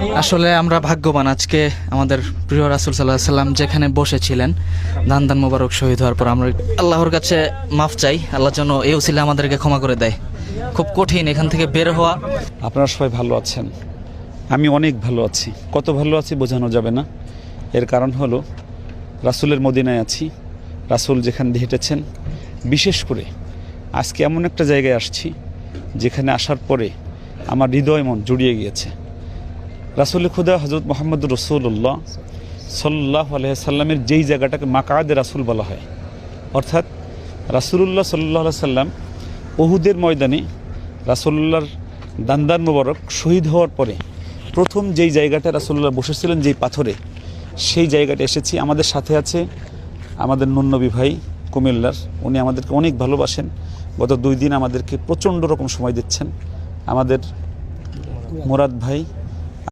আসলে আমরা ভাগ্যবান আজকে আমাদের প্রিয় রাসুল সাল্লাহ সাল্লাম যেখানে বসেছিলেন, দান দান মোবারক শহীদ হওয়ার পর আমরা আল্লাহর কাছে মাফ চাই, আল্লাহ যেন এই উসিলে আমাদেরকে ক্ষমা করে দেয়। খুব কঠিন এখান থেকে বের হওয়া। আপনারা সবাই ভালো আছেন। আমি অনেক ভালো আছি। কত ভালো আছি বোঝানো যাবে না। এর কারণ হলো, রাসুলের মদিনায় আছি। রাসুল যেখান দিয়ে হেঁটেছেন, বিশেষ করে আজকে এমন একটা জায়গায় আসছি, যেখানে আসার পরে আমার হৃদয় মন জুড়িয়ে গিয়েছে। রাসুল খুদা হজরত মোহাম্মদ রসুল্লাহ সাল্লাহ আলহামের যেই জায়গাটাকে মাকাদে রাসুল বলা হয়, অর্থাৎ রাসুলুল্লাহ সাল্লাহ সাল্লাম ওহুদের ময়দানে রাসুল্লাহর দান্দার মোবারক শহীদ হওয়ার পরে প্রথম যেই জায়গাটা রাসুল্লাহ বসেছিলেন, যেই পাথরে, সেই জায়গাটা এসেছি। আমাদের সাথে আছে আমাদের নুন্নবী ভাই কুমিল্লার। উনি আমাদেরকে অনেক ভালোবাসেন। গত দুই দিন আমাদেরকে প্রচণ্ড রকম সময় দিচ্ছেন। আমাদের মুরাদ ভাই